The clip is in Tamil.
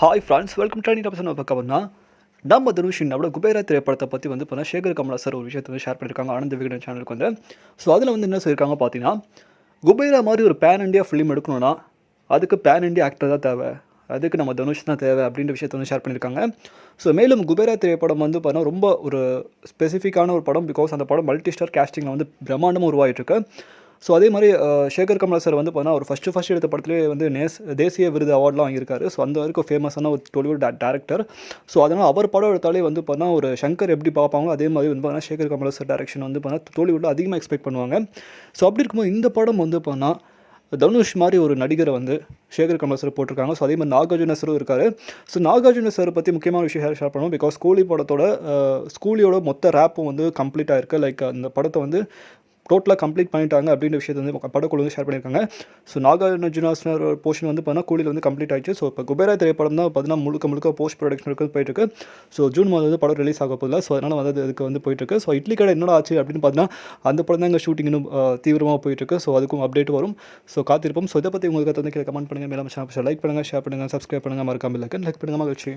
Hi friends welcome to top நம்ம பார்க்க நம்ம தனுஷ் நம்மளோட குபேரா திரைப்படத்தை பற்றி வந்து பார்த்தீங்கன்னா சேகர் கமலா சார் ஒரு விஷயத்தை வந்து ஷேர் பண்ணியிருக்காங்க ஆனந்த விகடன் சேனலுக்கு வந்து. ஸோ அதில் வந்து என்ன சொல்லியிருக்காங்க பார்த்தீங்கன்னா குபேரா மாதிரி ஒரு பேன் இண்டியா ஃபிலிம் எடுக்கணும்னா அதுக்கு பேன் இண்டியா ஆக்டர் தான் தேவை. அதுக்கு நம்ம தனுஷ் தான் தேவை அப்படின்ற விஷயத்தை வந்து ஷேர் பண்ணியிருக்காங்க ஸோ மேலும் குபேரா திரைப்படம் வந்து பார்த்தீங்கன்னா ரொம்ப ஒரு ஸ்பெசிஃபிக்கான ஒரு படம் பிகாஸ் அந்த படம் மல்டி ஸ்டார் கேஸ்டிங்கில் வந்து பிரம்மாண்டமாக உருவாகிட்டு இருக்கு. ஸோ அதே மாதிரி சேகர் கமலா சார் வந்து பார்த்தீங்கன்னா ஒரு ஃபஸ்ட்டு ஃபஸ்ட் எடுத்த படத்துலேயே வந்து நேஸ் தேசிய விருது அவார்ட்லாம் வாங்கியிருக்காரு. ஸோ அந்த வரைக்கும் ஃபேமஸான ஒரு டொலிவுட் டேரக்டர் ஸோ அதனால் அவர் படம் எடுத்தாலே வந்து பார்த்தீங்கன்னா ஒரு சங்கர் எப்படி பார்ப்பாங்களோ அதே மாதிரி வந்து பார்த்தீங்கன்னா சேகர் கமலா சார் டேரக்ஷன் வந்து பார்த்தீங்கன்னா டோலிவுட்டில் அதிகமாக எக்ஸ்பெக்ட் பண்ணுவாங்க. ஸோ அப்படி இருக்கும்போது இந்த படம் வந்து பார்த்தீங்கன்னா தனுஷ் மாதிரி ஒரு நடிகரை வந்து சேகர் கமலா சார் போட்டிருக்காங்க. ஸோ அதே மாதிரி நாகார்ஜுன சாரும் இருக்கார். ஸோ நாகார்ஜுன சார் பற்றி முக்கியமான விஷயம் ஷேர் பண்ணுவோம். பிகாஸ் ஸ்கூலி படத்தோட ஸ்கூலியோட மொத்த ரேப்பும் வந்து கம்ப்ளீட் ஆயிருக்கு. லைக் அந்த படத்தை வந்து டோட்டலாக கம்ப்ளீட் பண்ணிட்டாங்க அப்படின்ற விஷயத்தை வந்து படக்குழு வந்து ஷேர் பண்ணியிருக்காங்க. ஸோ நாகார்ஜுனாஸ்னர் போர்ஷன் வந்து பார்த்தீங்கன்னா கூலியில் வந்து கம்ப்ளீட் ஆயிடுச்சு. ஸோ இப்போ குபேரா திரைப்படம் தான் பார்த்தீங்கன்னா முழுக்க முழுக்க போஸ்ட் ப்ரொடக்ஷன் இருக்குது போயிட்டுருக்கு ஸோ ஜூன் மாதம் வந்து படம் ரிலீஸ் ஆக போதில்ல ஸோ அதனால் வந்து அதுக்கு வந்து போயிட்டுருக்கு ஸோ இட்லி கடை என்னடா ஆச்சு அப்படின்னு பார்த்தீங்கன்னா அந்த படம் தான் இங்கே ஷூட்டிங் இன்னும் தீவிரமாக போயிட்டுருக்கு ஸோ அதுக்கும் அப்டேட் வரும். ஸோ காத்திருப்போம். ஸோ இதை பற்றி உங்களுக்கு வந்து கீழே கமெண்ட் பண்ணுங்கள் மேலே லைக் பண்ணுங்கள் ஷேர் பண்ணுங்கள் சப்ஸ்கிரைப் பண்ணுங்கள் மறக்காமல் லைக் பண்ணுங்கள் மகிழ்ச்சி.